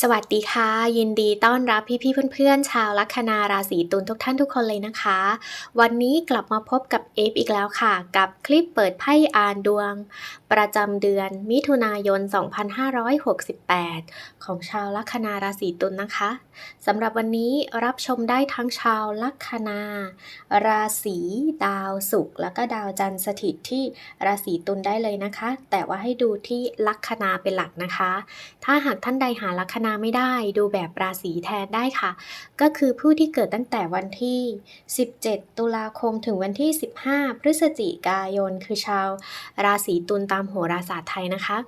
สวัสดีค่ะ ยินดีต้อนรับพี่ๆเพื่อนๆ ชาวลัคนาราศีตุลทุกท่านทุกคนเลยนะคะ วันนี้กลับมาพบกับเอฟอีกแล้วค่ะ กับคลิปเปิดไพ่อ่านดวง ประจำเดือนมิถุนายน 2568 ของชาวลัคนาราศีตุลนะคะสำหรับวันนี้รับชมได้ทั้งชาวลัคนา ราศีดาวศุกร์แล้วก็ดาวจันทร์สถิตที่ราศีตุลได้เลยนะคะ แต่ว่าให้ดูที่ลัคนาเป็นหลักนะคะ ถ้าหากท่านใดหาลัคนาไม่ได้ ดูแบบราศีแทนได้ค่ะ ก็คือผู้ที่เกิดตั้งแต่วันที่ 17 ตุลาคมถึงวันที่ 15 พฤศจิกายน คือชาวราศีตุลตามโหราศาสตร์ไทยนะคะ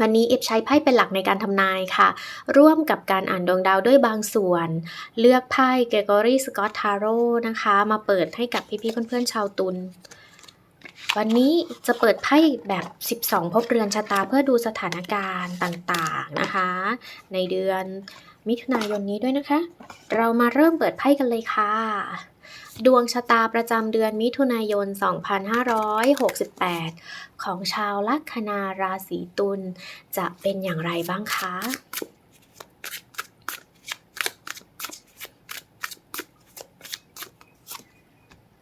วันนี้เอฟใช้ไพ่เป็นหลักในการทำนายค่ะ ร่วมกับการอ่านดวงดาวด้วยบางส่วน เลือกไพ่เกรกอรี่สกอตทาโร่นะคะ มาเปิดให้กับพี่ๆเพื่อนๆชาวตุล วันนี้จะเปิดไพ่แบบ 12 พบเรือนชะตาเพื่อดูสถานการณ์ต่างๆนะคะ ในเดือนมิถุนายนนี้ด้วยนะคะ เรามาเริ่มเปิดไพ่กันเลยค่ะ ดวงชะตาประจำเดือนมิถุนายน 2568 ของชาวลัคนาราศีตุลจะเป็นอย่างไรบ้างคะ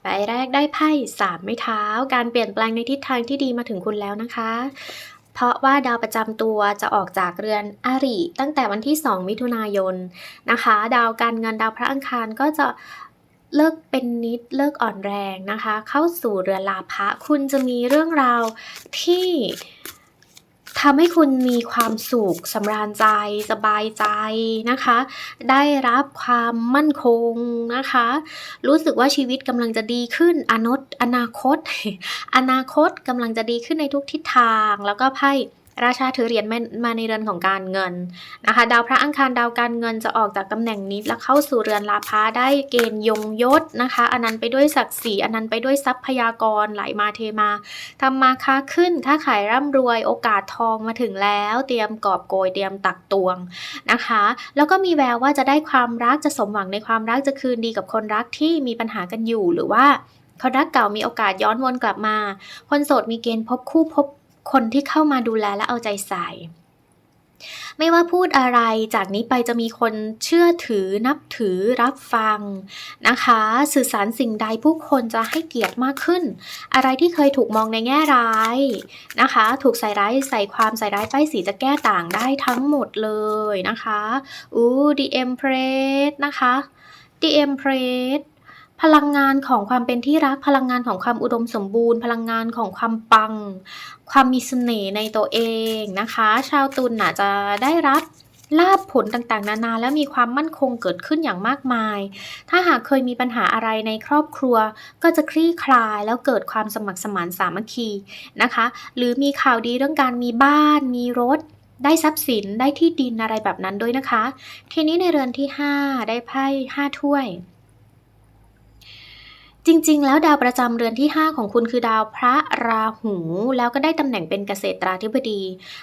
ใบแรกได้ไพ่สามไม้เท้า การเปลี่ยนแปลงในทิศทางที่ดีมาถึงคุณแล้วนะคะ เพราะว่าดาวประจำตัวจะออกจากเรือนอาริตั้งแต่วันที่ 2 มิถุนายนนะคะ ดาวการเงินดาวพระอังคารก็จะเลิกเป็นนิดเลิกอ่อนแรงนะคะ เข้าสู่เรือนลาภะคุณจะมีเรื่องราวที่ ทำให้คุณมีความสุขสำราญใจ สบายใจนะคะ ได้รับความมั่นคงนะคะ รู้สึกว่าชีวิตกำลังจะดีขึ้นอนตอนาคต อนาคตกำลังจะดีขึ้นในทุกทิศทางแล้วก็ไพ่ ราชาถือเหรียญมาในเรือนของการเงินนะคะ ดาวพระอังคารดาวการเงินจะออกจากตำแหน่งนี้และเข้าสู่เรือนลาภาได้เกณฑ์ยงยศนะคะ อันนั้นไปด้วยศักดิ์ศรีอันนั้นไปด้วยทรัพยากรไหลมาเทมาทำมาค้าขึ้นค้าขายร่ำรวยโอกาสทองมาถึงแล้ว เตรียมกอบโกยเตรียมตักตวงนะคะ แล้วก็มีแววว่าจะได้ความรักจะสมหวังในความรักจะคืนดีกับคนรักที่มีปัญหากันอยู่หรือว่าคนรักเก่ามีโอกาสย้อนวนกลับมา คนโสดมีเกณฑ์พบคู่พบ คนที่เข้ามาดูแลและเอาใจใส่ ไม่ว่าพูดอะไรจากนี้ไปจะมีคนเชื่อถือนับถือรับฟังนะคะ สื่อสารสิ่งใดผู้คนจะให้เกียรติมากขึ้น อะไรที่เคยถูกมองในแง่ร้ายนะคะ ถูกใส่ร้ายใส่ความใส่ร้ายป้ายสีจะแก้ต่างได้ทั้งหมดเลยนะคะอู้ The Empress นะคะ The Empress พ พลังงานของความเป็นที่รัก พลังงานของความอุดมสมบูรณ์ พลังงานของความปัง ความมีเสน่ห์ในตัวเองนะคะ ชาวตุลน่ะจะได้รับลาบผลต่างๆ นานาและมีความมั่นคงเกิดขึ้นอย่างมากมาย ถ้าหากเคยมีปัญหาอะไรในครอบครัว ก็จะคลี่คลายแล้วเกิดความสมัครสมานสามัคคีนะคะ หรือมีข่าวดีเรื่องการมีบ้าน มีรถ ได้ทรัพย์สินได้ที่ดินอะไรแบบนั้นด้วยนะคะ ทีนี้ในเรือนที่ 5 ได้ไพ่5ถ้วย จริง ๆ แล้วดาวประจำเรือนที่ 5 ของคุณคือดาวพระราหู แล้วก็ได้ตำแหน่งเป็นเกษตราธิบดี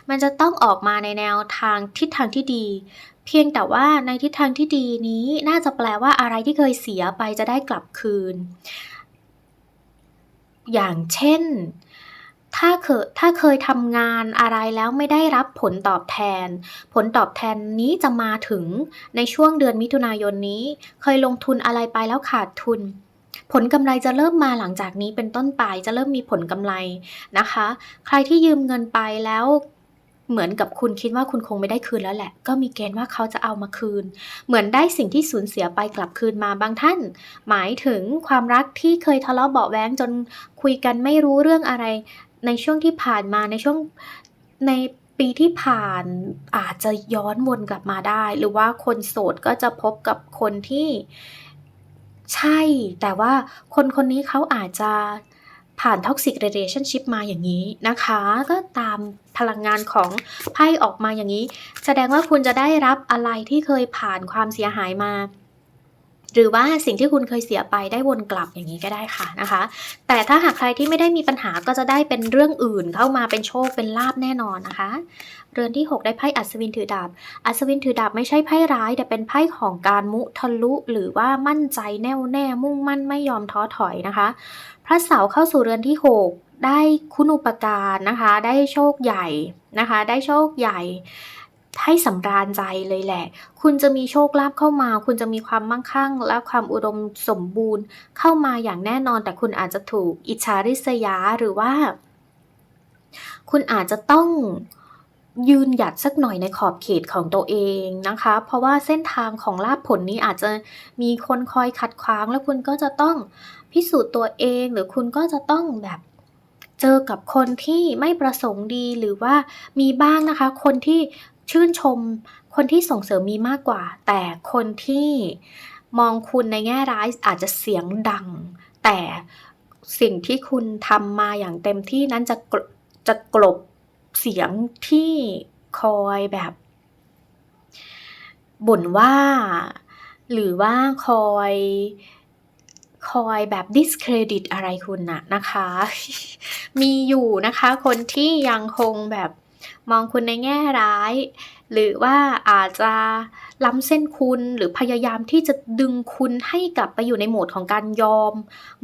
มันจะต้องออกมาในแนวทางทิศทางที่ดี เพียงแต่ว่าในทิศทางที่ดีนี้น่าจะแปลว่าอะไรที่เคยเสียไปจะได้กลับคืน อย่างเช่น ถ้าเคยถ้าเคยทำงานอะไรแล้วไม่ได้รับผลตอบแทน ผลตอบแทนนี้จะมาถึงในช่วงเดือนมิถุนายนนี้ เคยลงทุนอะไรไปแล้วขาดทุน ผลกำไรจะเริ่มมาหลังจากนี้เป็นต้นไปจะเริ่มมีผลกำไรนะคะ ใครที่ยืมเงินไปแล้วเหมือนกับคุณคิดว่าคุณคงไม่ได้คืนแล้วแหละ ก็มีเกณฑ์ว่าเขาจะเอามาคืน เหมือนได้สิ่งที่สูญเสียไปกลับคืนมาบางท่าน หมายถึงความรักที่เคยทะเลาะเบาแว้งจนคุยกันไม่รู้เรื่องอะไร ในช่วงที่ผ่านมาในช่วงในปีที่ผ่านอาจจะย้อนวนกลับมาได้ หรือว่าคนโสดก็จะพบกับคนที่ ใช่ แต่ว่าคนคนนี้เขาอาจจะผ่าน toxic relationship มาอย่างนี้นะคะ ก็ตามพลังงานของไพ่ออกมาอย่างนี้ แสดงว่าคุณจะได้รับอะไรที่เคยผ่านความเสียหายมา หรือว่าสิ่งที่คุณเคยเสียไปได้วนกลับอย่างนี้ก็ได้ค่ะนะคะ แต่ถ้าหากใครที่ไม่ได้มีปัญหาก็จะได้เป็นเรื่องอื่นเข้ามาเป็นโชคเป็นลาบแน่นอนนะคะ เรือนที่ 6 ได้ไพ่อัศวินถือดาบ อัศวินถือดาบไม่ใช่ไพ่ร้าย แต่เป็นไพ่ของการมุทะลุหรือว่ามั่นใจแน่วแน่มุ่งมั่นไม่ยอมท้อถอยนะคะ พระเสาเข้าสู่เรือนที่ 6 ได้คุณอุปการนะคะ ได้โชคใหญ่นะคะ ได้โชคใหญ่ ให้สำราญใจเลยแหละ คุณจะมีโชคลาภเข้ามา คุณจะมีความมั่งคั่ง และความอุดมสมบูรณ์เข้ามาอย่างแน่นอน แต่คุณอาจจะถูกอิจฉาริษยาหรือว่า คุณอาจจะต้องยืนหยัดสักหน่อยในขอบเขตของตัวเองนะคะ เพราะว่าเส้นทางของลาภผลนี้อาจจะมีคนคอยขัดขวาง แล้วคุณก็จะต้องพิสูจน์ตัวเอง หรือคุณก็จะต้องแบบเจอกับคนที่ไม่ประสงค์ดีหรือว่ามีบ้างนะคะ คนที่ ชื่นชมคนที่ส่งเสริมมีมากกว่า แต่คนที่มองคุณในแง่ร้ายอาจจะเสียงดัง แต่สิ่งที่คุณทำมาอย่างเต็มที่นั้นจะจะกลบเสียงที่คอยแบบบ่นว่า หรือว่าคอยคอยแบบ discredit อะไรคุณนะนะคะ มีอยู่นะคะ คนที่ยังคงแบบ มองคุณในแง่ร้าย หรือว่าอาจจะล้ำเส้นคุณหรือพยายามที่จะดึงคุณให้กลับไปอยู่ในโหมดของการยอม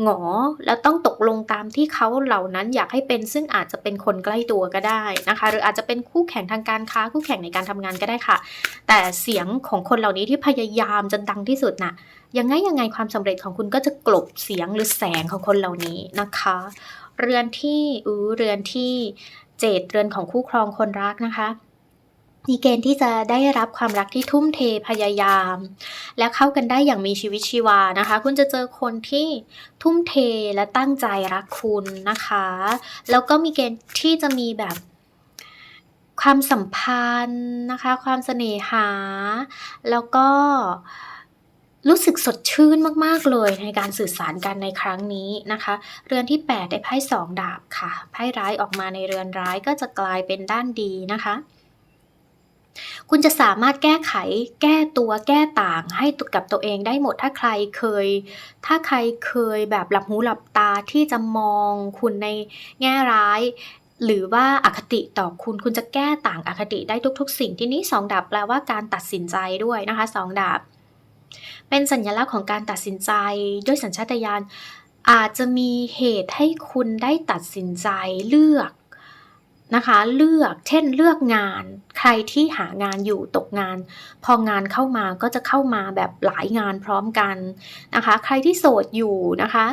หงอ แล้วต้องตกลงตามที่เขาเหล่านั้นอยากให้เป็น ซึ่งอาจจะเป็นคนใกล้ตัวก็ได้นะคะ หรืออาจจะเป็นคู่แข่งทางการค้าคู่แข่งในการทำงานก็ได้ค่ะ แต่เสียงของคนเหล่านี้ที่พยายามจนดังที่สุดน่ะยังไงยังไงความสำเร็จของคุณก็จะกลบเสียงหรือแสงของคนเหล่านี้นะคะ เรือนที่อือเรือนที่ เจดเรือนของคู่ครองคนรักนะคะมีเกณฑ์ที่จะได้รับความรักที่ทุ่มเทพยายาม และเข้ากันได้อย่างมีชีวิตชีวานะคะ คุณจะเจอคนที่ทุ่มเทและตั้งใจรักคุณนะคะ แล้วก็มีเกณฑ์ที่จะมีแบบความสัมพันธ์นะคะ ความเสน่หา แล้วก็ รู้สึกสดชื่นมากๆเลยในการสื่อสารกันในครั้งนี้นะคะ เรือนที่ 8 ได้ไพ่สองดาบค่ะ ไพ่ร้ายออกมาในเรือนร้ายก็จะกลายเป็นด้านดีนะคะ คุณจะสามารถแก้ไข แก้ตัว แก้ต่างให้กับตัวเองได้หมด ถ้าใครเคย ถ้าใครเคยแบบหลับหูหลับตาที่จะมองคุณในแง่ร้ายหรือว่าอคติต่อคุณคุณจะแก้ต่างอคติได้ทุก ๆ สิ่งที่นี้สองดาบแปลว่าการตัดสินใจด้วยนะคะสองดาบ เป็นสัญลักษณ์ของการตัดสินใจด้วยสัญชาตญาณอาจจะมีเหตุให้คุณได้ตัดสินใจเลือกนะคะเลือกเช่นเลือกงาน ใครที่หางานอยู่ตกงาน พองานเข้ามาก็จะเข้ามาแบบหลายงานพร้อมกันนะคะ ใครที่โสดอยู่นะคะ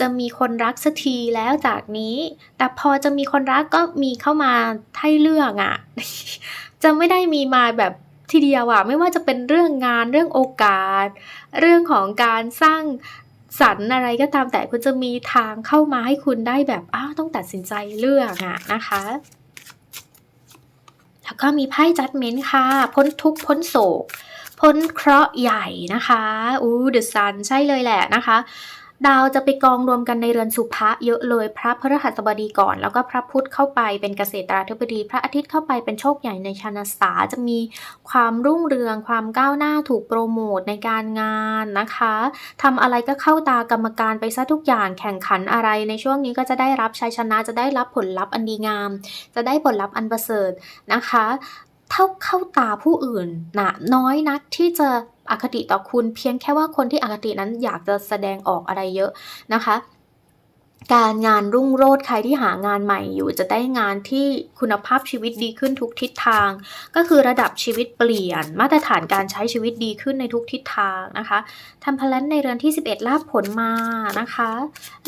จะมีคนรักสักทีแล้วจากนี้ แต่พอจะมีคนรักก็มีเข้ามาให้เลือกอะจะไม่ได้มีมาแบบ ทีเดียวอะไม่ว่าจะเป็นเรื่องงานเรื่องโอกาส เรื่องของการสร้างสรรอะไรก็ตามแต่คุณจะมีทางเข้ามาให้คุณได้แบบอ้าวต้องตัดสินใจเลือกอะนะคะ แล้วก็มีไพ่ Judgment ค่ะ พ้นทุกพ้นโศกพ้นเคราะห์ใหญ่นะคะ อู้เดอะซันใช่เลยแหละนะคะ ดาวจะไปกองรวมกันในเรือนสุภะเยอะเลย พระพฤหัสบดีก่อน แล้วก็พระพุธเข้าไปเป็นเกษตราธิบดี พระอาทิตย์เข้าไปเป็นโชคใหญ่ในชนสาจะมีความรุ่งเรือง ความก้าวหน้าถูกโปรโมทในการงานนะคะทำอะไรก็เข้าตากรรมการไปซะทุกอย่างแข่งขันอะไรในช่วงนี้ก็จะได้รับชัยชนะจะได้รับผลลัพธ์อันดีงาม จะได้ผลลัพธ์อันประเสริฐนะคะเท่าเข้าตาผู้อื่นนะน้อยนักที่จะ อคติต่อคุณเพียงแค่ว่าคนที่อคตินั้นอยากจะแสดงออกอะไรเยอะนะคะ การงานรุ่งโรจน์ใครที่หางานใหม่อยู่จะได้งานที่คุณภาพชีวิตดีขึ้นทุกทิศทาง ก็คือระดับชีวิตเปลี่ยน มาตรฐานการใช้ชีวิตดีขึ้นในทุกทิศทางนะคะทำพลันในเรือนที่ 11ลาบผลมานะคะ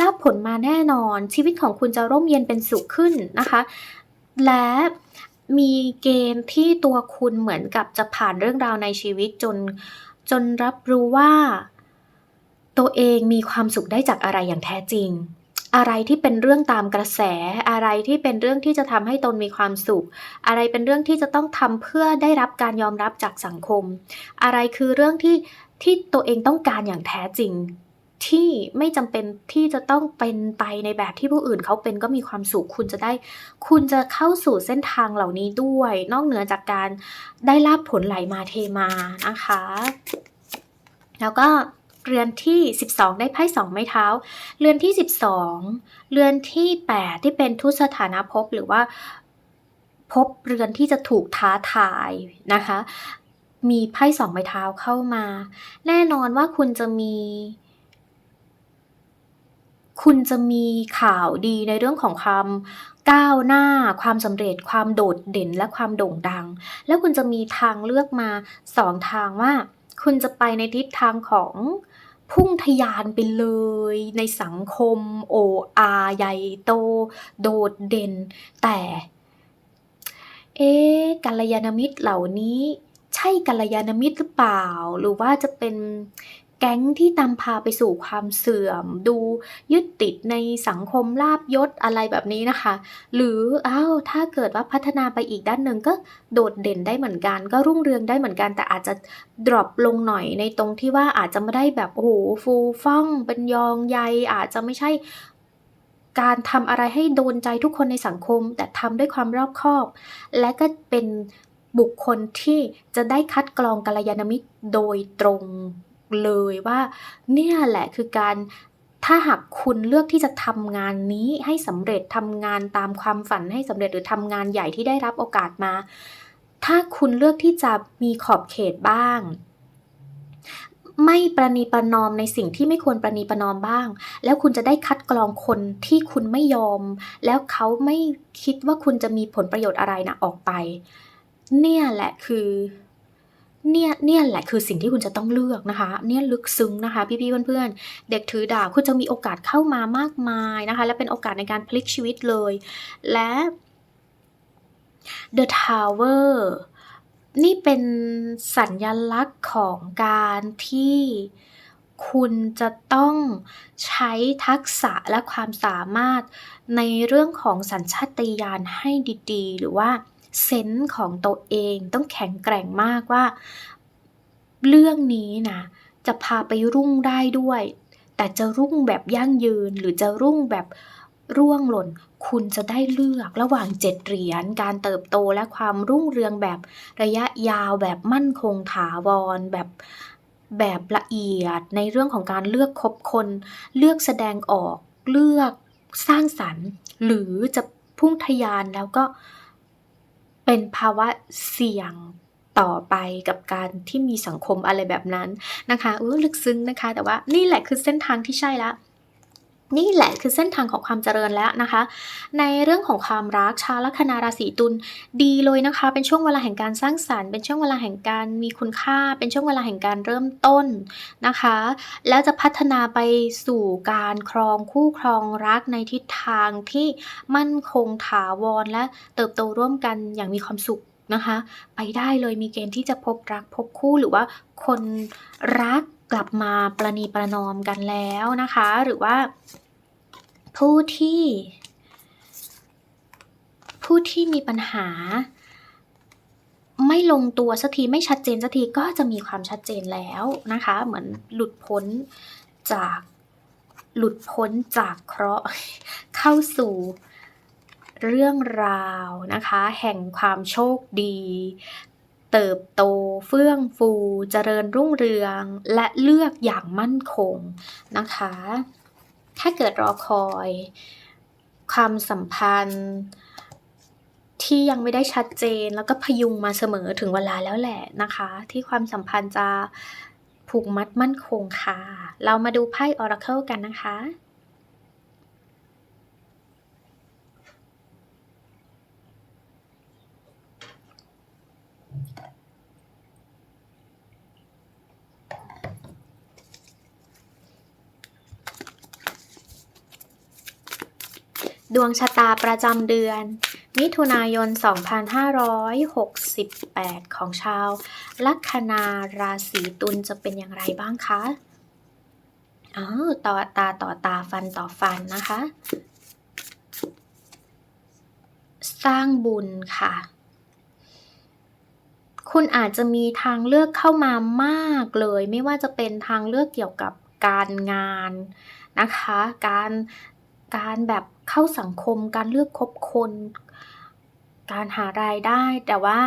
ลาบผลมาแน่นอน ชีวิตของคุณจะร่มเย็นเป็นสุขขึ้นนะคะ และ มีเกณฑ์ที่ตัวคุณเหมือนกับจะผ่านเรื่องราวในชีวิตจน จนรับรู้ว่า ตัวเองมีความสุขได้จากอะไรอย่างแท้จริง อะไรที่เป็นเรื่องตามกระแส อะไรที่เป็นเรื่องที่จะทำให้ตนมีความสุข อะไรเป็นเรื่องที่จะต้องทำเพื่อได้รับการยอมรับจากสังคม อะไรคือเรื่องที่ที่ตัวเองต้องการอย่างแท้จริง ที่ไม่จำเป็นที่จะต้องเป็นไปในแบบที่ผู้อื่นเขาเป็นก็มีความสุขคุณจะได้ คุณจะเข้าสู่เส้นทางเหล่านี้ด้วย นอกเหนือจากการได้ลาบผลไหลมาเทมานะคะ แล้วก็เรือนที่ 12 ได้ไพ่สองไม้เท้า เรือนที่ 12 เรือนที่ 8 ที่เป็นทุตสถานะภพหรือว่าภพเรือนที่จะถูกท้าทายนะคะ มีไพ่สองไม้เท้าเข้ามา แน่นอนว่าคุณจะมี คุณจะมีข่าวดีในเรื่องของความก้าวหน้า ความสำเร็จ ความโดดเด่นและความโด่งดัง แล้วคุณจะมีทางเลือกมาสองทางว่า คุณจะไปในทิศทางของพุ่งทะยานไปเลยในสังคม โออาใหญ่โต โดดเด่น แต่ เอ๊กัลยาณมิตรเหล่านี้ ใช่กัลยาณมิตรหรือเปล่า หรือว่าจะเป็น แก๊งที่นำพาไปสู่ความเสื่อม ดูยึดติดในสังคมลาบยศอะไรแบบนี้นะคะ หรืออ้าวถ้าเกิดว่าพัฒนาไปอีกด้านหนึ่งก็โดดเด่นได้เหมือนกัน ก็รุ่งเรืองได้เหมือนกัน แต่อาจจะดรอปลงหน่อยในตรงที่ว่าอาจจะไม่ได้แบบโอ้โหฟูฟ่องเป็นยองใยอาจจะไม่ใช่การทำอะไรให้โดนใจทุกคนในสังคม แต่ทำด้วยความรอบคอบ และก็เป็นบุคคลที่จะได้คัดกรองกัลยาณมิตรโดยตรง เลยว่า เนี่ยแหละคือการถ้าหากคุณเลือกที่จะทำงานนี้ให้สำเร็จทำงานตามความฝันให้สำเร็จหรือทำงานใหญ่ที่ได้รับโอกาสมา ถ้าคุณเลือกที่จะมีขอบเขตบ้าง ไม่ประนีประนอมในสิ่งที่ไม่ควรประนีประนอมบ้าง แล้วคุณจะได้คัดกรองคนที่คุณไม่ยอม แล้วเขาไม่คิดว่าคุณจะมีผลประโยชน์อะไรนะออกไป เนี่ยแหละคือ เนี่ยเนี่ยแหละคือสิ่งที่คุณจะต้องเลือกนะคะ เนี่ยลึกซึ้งนะคะ พี่ๆเพื่อนๆ เด็กถือดาบคุณจะมีโอกาสเข้ามามากมายนะคะ และเป็นโอกาสในการพลิกชีวิตเลย และ The Tower นี่เป็นสัญญลักษณ์ของการที่คุณจะต้องใช้ทักษะและความสามารถในเรื่องของสัญชาตญาณให้ดีๆ หรือว่า เซนส์ของตัวเองต้องแข็งแกร่งมากว่า เรื่องนี้นะจะพาไปรุ่งได้ด้วย แต่จะรุ่งแบบยั่งยืนหรือจะรุ่งแบบร่วงหล่น คุณจะได้เลือกระหว่างเจ็ดเหรียญการเติบโตและความรุ่งเรืองแบบระยะยาวแบบมั่นคงถาวรแบบแบบละเอียดในเรื่องของการเลือกคบคน เลือกแสดงออกเลือกสร้างสรรค์ หรือจะพุ่งทะยานแล้วก็ เป็นภาวะเสี่ยงต่อไปกับการที่มีสังคมอะไรแบบนั้นนะคะเออลึกซึ้งนะคะ แต่ว่านี่แหละคือเส้นทางที่ใช่ละ นี่แหละคือเส้นทางของความเจริญแล้วนะคะ ในเรื่องของความรักชาวลัคนาราศีตุลดีเลยนะคะ เป็นช่วงเวลาแห่งการสร้างสรรค์ เป็นช่วงเวลาแห่งการมีคุณค่า เป็นช่วงเวลาแห่งการเริ่มต้นนะคะ แล้วจะพัฒนาไปสู่การครองคู่ครองรักในทิศทางที่มั่นคงถาวรและเติบโตร่วมกันอย่างมีความสุขนะคะ ไปได้เลยมีเกณฑ์ที่จะพบรักพบคู่หรือว่าคนรัก กลับมาประนีประนอมกันแล้วนะคะ หรือว่า ผู้ที่ ผู้ที่มีปัญหา ไม่ลงตัวสักทีไม่ชัดเจนสักทีก็จะมีความชัดเจนแล้วนะคะ เหมือนหลุดพ้นจากหลุดพ้นจากเคราะห์เข้าสู่เรื่องราวนะคะ แห่งความโชคดี เติบโต เฟื่องฟู เจริญรุ่งเรือง และเลือกอย่างมั่นคงนะคะ ถ้าเกิดรอคอยความสัมพันธ์ที่ยังไม่ได้ชัดเจนแล้วก็พยุงมาเสมอถึงเวลาแล้วแหละนะคะ ที่ความสัมพันธ์จะผูกมัดมั่นคงค่ะ เรามาดูไพ่ Oracle กันนะคะ ดวงชะตาประจำเดือน มิถุนายน 2568 ของชาวลัคนาราศีตุลจะเป็นอย่างไรบ้างคะอ้าวต่อตาต่อตาฟันต่อฟันนะคะ สร้างบุญค่ะ คุณอาจจะมีทางเลือกเข้ามามากเลย ไม่ว่าจะเป็นทางเลือกเกี่ยวกับการงานนะคะ การการแบบ เข้าสังคมการเลือกคบคน การหารายได้แต่ว่า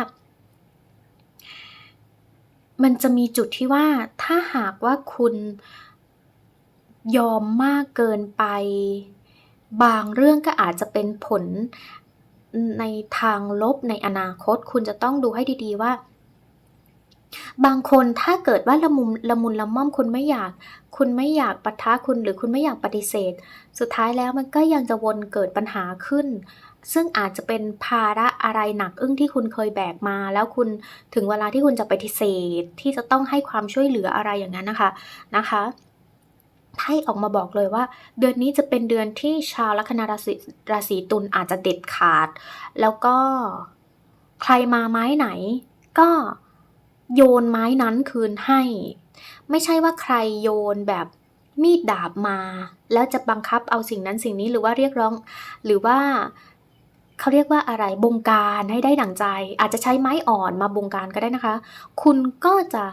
มันจะมีจุดที่ว่าถ้าหากว่าคุณยอมมากเกินไป บางเรื่องก็อาจจะเป็นผลในทางลบในอนาคต คุณจะต้องดูให้ดีๆว่า บางคนถ้าเกิดว่าละมุมละมุนละม่อมคุณไม่อยาก คุณไม่อยากปะทะคุณหรือคุณไม่อยากปฏิเสธ สุดท้ายแล้วมันก็ยังจะวนเกิดปัญหาขึ้น ซึ่งอาจจะเป็นภาระอะไรหนักอึ้งที่คุณเคยแบกมา แล้วคุณถึงเวลาที่คุณจะปฏิเสธ ที่จะต้องให้ความช่วยเหลืออะไรอย่างนั้นนะคะนะคะไพ่ออกมาบอกเลยว่า เดือนนี้จะเป็นเดือนที่ชาวลัคนาราศีราศีตุลอาจจะเด็ดขาด แล้วก็ใครมาไม้ไหน ก็ โยนไม้นั้นคืนให้ ไม่ใช่ว่าใครโยนแบบมีดดาบมา แล้วจะบังคับเอาสิ่งนั้นสิ่งนี้หรือว่าเรียกร้อง หรือว่าเขาเรียกว่าอะไรบงการให้ได้ดั่งใจ อาจจะใช้ไม้อ่อนมาบงการก็ได้นะคะ คุณก็จะ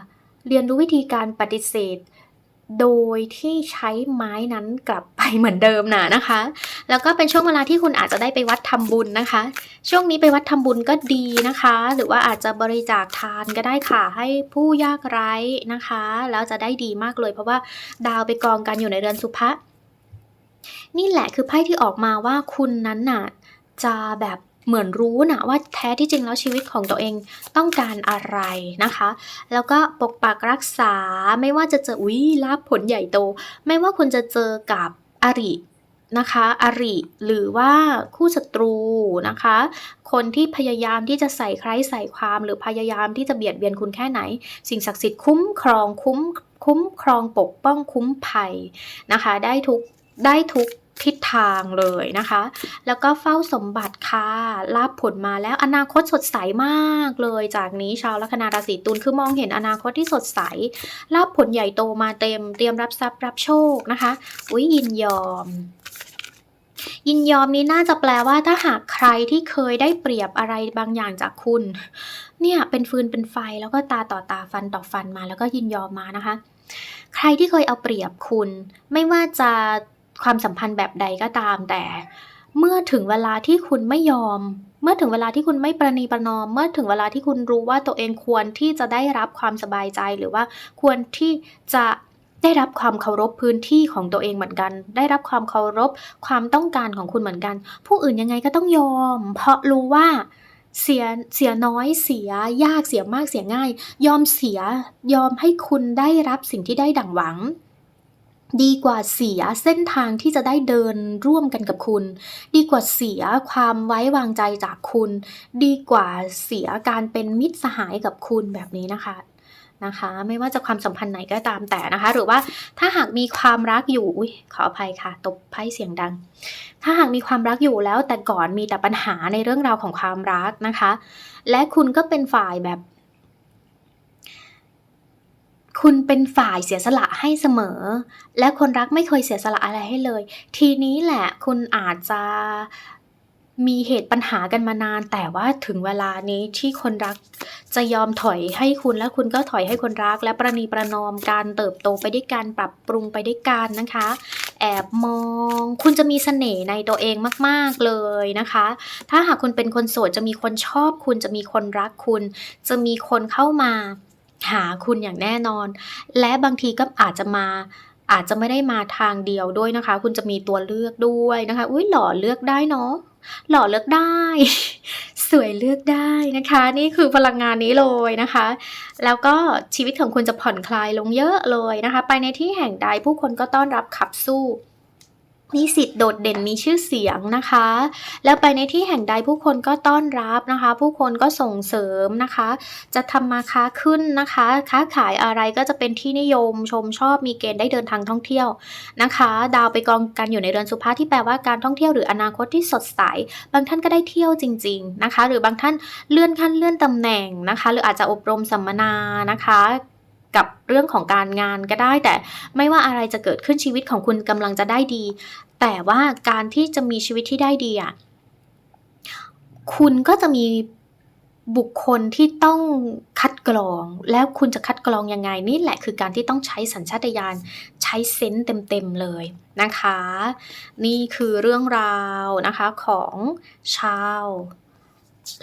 เรียนรู้วิธีการปฏิเสธ โดยที่ใช้ไม้นั้นกลับไปเหมือนเดิมนะนะคะ แล้วก็เป็นช่วงเวลาที่คุณอาจจะได้ไปวัดทำบุญนะคะ ช่วงนี้ไปวัดทำบุญก็ดีนะคะ หรือว่าอาจจะบริจาคทานก็ได้ค่ะให้ผู้ยากไร้นะคะ แล้วจะได้ดีมากเลย เพราะว่าดาวไปกองกันอยู่ในเรือนสุภะนี่แหละคือไพ่ที่ออกมาว่าคุณนั้นน่ะจะแบบ เหมือนรู้นะว่าแท้ที่จริงแล้วชีวิตของตัวเองต้องการอะไรนะคะ แล้วก็ปกปักรักษาไม่ว่าจะเจออุ้ยลาบผลใหญ่โต ไม่ว่าคุณจะเจอกับอรินะคะอริหรือว่าคู่ศัตรูนะคะ คนที่พยายามที่จะใส่ใครใส่ความหรือพยายามที่จะเบียดเบียนคุณแค่ไหน สิ่งศักดิ์สิทธิ์คุ้มครองคุ้มคุ้มครองปกป้องคุ้มภัยนะคะ ได้ทุกได้ทุก ทิศทางเลยนะคะ แล้วก็เฝ้าสมบัติค่ะลาบผลมาแล้วอนาคตสดใสมากเลยจากนี้ชาวลัคนาราศีตุลคือมองเห็นอนาคตที่สดใสลาบผลใหญ่โตมาเต็ม เตรียมรับทรัพย์รับโชคนะคะอุ้ยยินยอมยินยอมนี้น่าจะแปลว่าถ้าหากใครที่เคยได้เปรียบอะไรบางอย่างจากคุณ เนี่ยเป็นฟืนเป็นไฟแล้วก็ตาต่อตาฟันต่อฟันมาแล้วก็ยินยอมมานะคะ ใครที่เคยเอาเปรียบคุณ ไม่ว่าจะ ความสัมพันธ์แบบใดก็ตามแต่ เมื่อถึงเวลาที่คุณไม่ยอม เมื่อถึงเวลาที่คุณไม่ประนีประนอม เมื่อถึงเวลาที่คุณรู้ว่าตัวเองควรที่จะได้รับความสบายใจหรือว่าควรที่จะได้รับความเคารพพื้นที่ของตัวเองเหมือนกัน ได้รับความเคารพความต้องการของคุณเหมือนกัน ผู้อื่นยังไงก็ต้องยอม เพราะรู้ว่าเสียเสียน้อยเสียยากเสียมากเสียง่าย ยอมเสียยอมให้คุณได้รับสิ่งที่ได้ดั่งหวัง ดีกว่าเสียเส้นทางที่จะได้เดินร่วมกันกับคุณ ดีกว่าเสียความไว้วางใจจากคุณ ดีกว่าเสียการเป็นมิตรสหายกับคุณแบบนี้นะคะนะคะ ไม่ว่าจะความสัมพันธ์ไหนก็ตามแต่นะคะ หรือว่าถ้าหากมีความรักอยู่อุ้ยขออภัยค่ะ ตบไพ่เสียงดัง ถ้าหากมีความรักอยู่แล้วแต่ก่อนมีแต่ปัญหาในเรื่องราวของความรักนะคะ และคุณก็เป็นฝ่ายแบบ คุณเป็นฝ่ายเสียสละให้เสมอ และคนรักไม่เคยเสียสละอะไรให้เลย ทีนี้แหละคุณอาจจะมีเหตุปัญหากันมานาน แต่ว่าถึงเวลานี้ที่คนรักจะยอมถอยให้คุณและคุณก็ถอยให้คนรัก และประนีประนอมการเติบโตไปด้วยกันปรับปรุงไปด้วยกันนะคะ แอบมอง คุณจะมีเสน่ห์ในตัวเองมาก ๆเลยนะคะ ถ้าหากคุณเป็นคนโสดจะมีคนชอบคุณจะมีคนรักคุณ จะมีคนเข้ามา หาคุณอย่างแน่นอน และบางทีก็อาจจะมาอาจจะไม่ได้มาทางเดียวด้วยนะคะ คุณจะมีตัวเลือกด้วยนะคะ อุ้ยหล่อเลือกได้เนาะหล่อเลือกได้ สวยเลือกได้นะคะ นี่คือพลังงานนี้เลยนะคะ แล้วก็ชีวิตของคุณจะผ่อนคลายลงเยอะเลยนะคะ ไปในที่แห่งใดผู้คนก็ต้อนรับขับสู้ นิสิตโดดเด่นมีชื่อเสียงนะคะ แล้วไปในที่แห่งใดผู้คนก็ต้อนรับนะคะ ผู้คนก็ส่งเสริมนะคะ จะทำมาค้าขึ้นนะคะ ค้าขายอะไรก็จะเป็นที่นิยมชมชอบมีเกณฑ์ได้เดินทางท่องเที่ยวนะคะ ดาวไปกองกันอยู่ในเรือนสุภาที่แปลว่าการท่องเที่ยวหรืออนาคตที่สดใส บางท่านก็ได้เที่ยวจริง ๆนะคะ หรือบางท่านเลื่อนขั้นเลื่อนตำแหน่งนะคะ หรืออาจจะอบรมสัมมนานะคะ กับเรื่องของการงานก็ได้ แต่ไม่ว่าอะไรจะเกิดขึ้นชีวิตของคุณกำลังจะได้ดี แต่ว่าการที่จะมีชีวิตที่ได้ดีอะคุณก็จะมีบุคคลที่ต้องคัดกรอง แล้วคุณจะคัดกรองยังไงนี่แหละคือการที่ต้องใช้สัญชาตญาณใช้เซนส์เต็มๆเลยนะคะ นี่คือเรื่องราวนะคะของชาว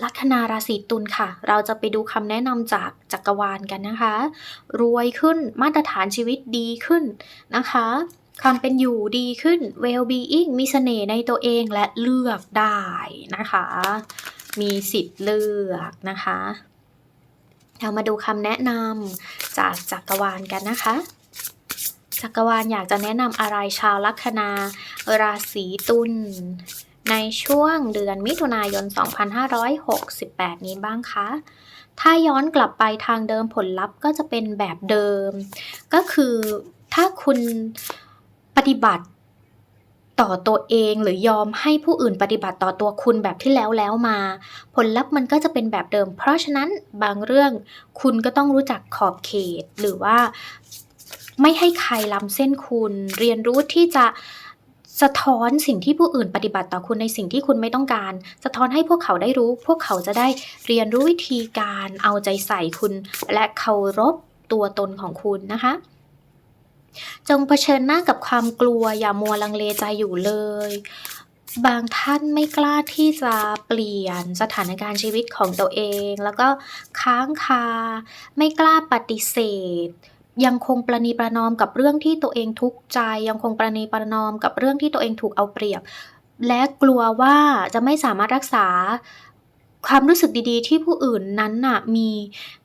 ลัคนาราศีตุลค่ะ เราจะไปดูคำแนะนำจากจักรวาลกันนะคะ รวยขึ้นมาตรฐานชีวิตดีขึ้นนะคะ ความเป็นอยู่ดีขึ้น well being มีเสน่ห์ในตัวเองและเลือกได้นะคะ มีสิทธิ์เลือกนะคะ เรามาดูคำแนะนำจากจักรวาลกันนะคะจักรวาลอยากจะแนะนำอะไรชาวลัคนาราศีตุล ในช่วงเดือนมิถุนายน 2568 นี้บ้างคะ ถ้าย้อนกลับไปทางเดิมผลลัพธ์ก็จะเป็นแบบเดิม ก็คือถ้าคุณปฏิบัติต่อตัวเองหรือยอมให้ผู้อื่นปฏิบัติต่อตัวคุณแบบที่แล้วแล้วมา ผลลัพธ์มันก็จะเป็นแบบเดิม เพราะฉะนั้นบางเรื่องคุณก็ต้องรู้จักขอบเขตหรือว่า ไม่ให้ใครล้ำเส้นคุณ เรียนรู้ที่จะ สะท้อนสิ่งที่ผู้อื่นปฏิบัติต่อคุณในสิ่งที่คุณไม่ต้องการ สะท้อนให้พวกเขาได้รู้ พวกเขาจะได้เรียนรู้วิธีการเอาใจใส่คุณ และเคารพตัวตนของคุณนะคะ จงเผชิญหน้ากับความกลัวอย่ามัวลังเลใจอยู่เลย บางท่านไม่กล้าที่จะเปลี่ยนสถานการณ์ชีวิตของตัวเอง แล้วก็ค้างคา ไม่กล้าปฏิเสธ ยังคงประนีประนอมกับเรื่องที่ตัวเองทุกข์ใจ ยังคงประนีประนอมกับเรื่องที่ตัวเองถูกเอาเปรียบ และกลัวว่าจะไม่สามารถรักษาความรู้สึกดีๆ ที่ผู้อื่นนั้นน่ะมี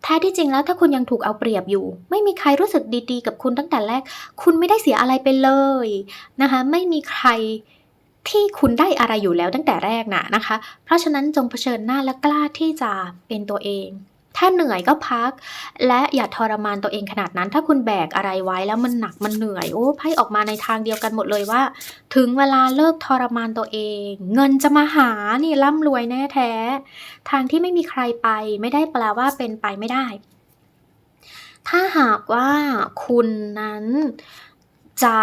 แท้ที่จริงแล้วถ้าคุณยังถูกเอาเปรียบอยู่ ไม่มีใครรู้สึกดีๆ กับคุณตั้งแต่แรก คุณไม่ได้เสียอะไรไปเลยนะคะไม่มีใครที่คุณได้อะไรอยู่แล้วตั้งแต่แรกน่ะนะคะ เพราะฉะนั้นจงเผชิญหน้าและกล้าที่จะเป็นตัวเอง ถ้าเหนื่อยก็พัก และอย่าทรมานตัวเองขนาดนั้น ถ้าคุณแบกอะไรไว้แล้วมันหนักมันเหนื่อย โอ้ไพ่ออกมาในทางเดียวกันหมดเลยว่า ถึงเวลาเลิกทรมานตัวเอง เงินจะมาหานี่ร่ำรวยแน่แท้ ทางที่ไม่มีใครไปไม่ได้แปลว่าเป็นไปไม่ได้ ถ้าหากว่าคุณนั้นจะ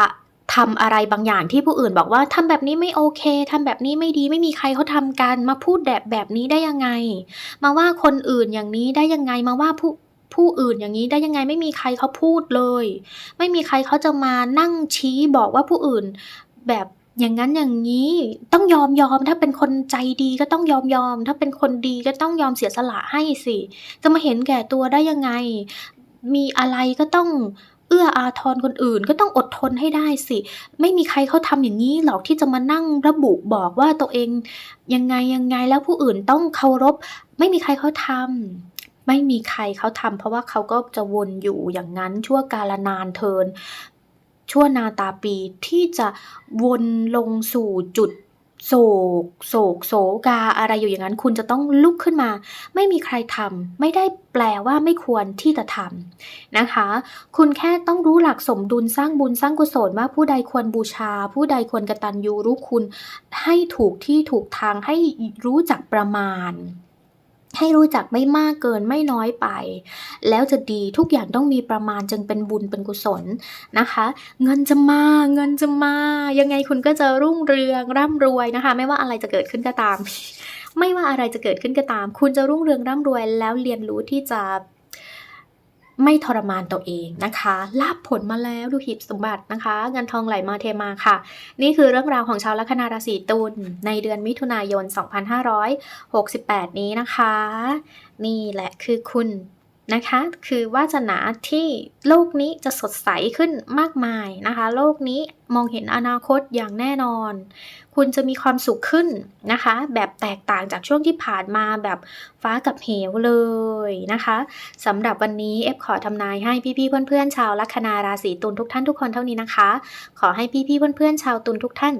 ทำอะไรบางอย่างที่ผู้อื่นบอกว่าทำแบบนี้ไม่โอเคทำแบบนี้ไม่ดีไม่มีใครเขาทำกันมาพูดแบบแบบนี้ได้ยังไง มาว่าคนอื่นอย่างนี้ได้ยังไงมาว่าผู้ผู้อื่นอย่างนี้ได้ยังไงไม่มีใครเขาพูดเลย ไม่มีใครเขาจะมานั่งชี้บอกว่าผู้อื่น แบบอย่างนั้นอย่างนี้ต้องยอมยอมถ้าเป็นคนใจดีก็ต้องยอมยอม ถ้าเป็นคนดีก็ต้องยอมเสียสละให้สิ จะมาเห็นแก่ตัวได้ยังไง มีอะไรก็ต้อง เอื้ออาทรคนอื่นก็ต้องอดทนให้ได้สิ ไม่มีใครเขาทำอย่างนี้หรอกที่จะมานั่งระบุบอกว่าตัวเองยังไงยังไงแล้วผู้อื่นต้องเคารพ ไม่มีใครเขาทำไม่มีใครเขาทำเพราะว่าเขาก็จะวนอยู่อย่างนั้นชั่วกาลนานเทินชั่วนาตาปีที่จะวนลงสู่จุด โศก โศก โศกาอะไรอยู่อย่างนั้น คุณจะต้องลุกขึ้นมา ไม่มีใครทำไม่ได้แปลว่าไม่ควรที่จะทำนะคะ คุณแค่ต้องรู้หลักสมดุลสร้างบุญสร้างกุศลว่าผู้ใดควรบูชา ผู้ใดควรกระตันยูรู้คุณ ให้ถูกที่ถูกทางให้รู้จักประมาณ ให้รู้จักไม่มากเกินไม่น้อยไป แล้วจะดีทุกอย่างต้องมีประมาณจึงเป็นบุญเป็นกุศลนะคะ เงินจะมาเงินจะมา ยังไงคุณก็จะรุ่งเรืองร่ำรวยนะคะ ไม่ว่าอะไรจะเกิดขึ้นก็ตาม ไม่ว่าอะไรจะเกิดขึ้นก็ตาม คุณจะรุ่งเรืองร่ำรวย แล้วเรียนรู้ที่จะ ไม่ทรมานตัวเองนะคะลาบผลมาแล้วดูหีบสมบัตินะคะเงินทองไหลมาเทมาค่ะ นี่คือเรื่องราวของชาวลัคนาราศีตุลในเดือนมิถุนายน 2568 นี้นะคะ นี่แหละคือคุณ นะคะ คือวาสนาที่โลกนี้จะสดใสขึ้นมากมายนะคะ โลกนี้มองเห็นอนาคตอย่างแน่นอน คุณจะมีความสุขขึ้นนะคะ แบบแตกต่างจากช่วงที่ผ่านมาแบบฟ้ากับเหวเลยนะคะสำหรับวันนี้เอฟขอทำนายให้พี่ๆเพื่อนๆชาวลัคนาราศีตุลทุกท่านทุกคนเท่านี้นะคะ ขอให้พี่ๆเพื่อนๆชาวตุลทุกท่าน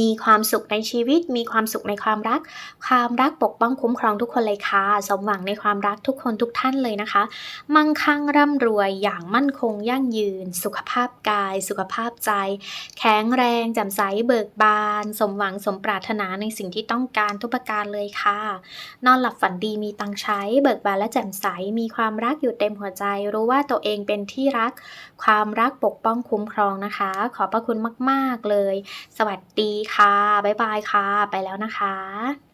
มีความสุขในชีวิต มีความสุขในความรัก ความรักปกป้องคุ้มครองทุกคนเลยค่ะ สมหวังในความรักทุกคนทุกท่านเลยนะคะ มั่งคั่งร่ำรวยอย่างมั่นคงยั่งยืน สุขภาพกาย สุขภาพใจ แข็งแรงแจ่มใสเบิกบาน สมหวังสมปรารถนาในสิ่งที่ต้องการทุกประการเลยค่ะ นอนหลับฝันดีมีตังใช้ เบิกบานและแจ่มใส มีความรักอยู่เต็มหัวใจ รู้ว่าตัวเองเป็นที่รัก ความรักปกป้องคุ้มครองนะคะ ขอบพระคุณมาก ๆเลย สวัสดีค่ะ บ๊ายบายค่ะ ไปแล้วนะคะ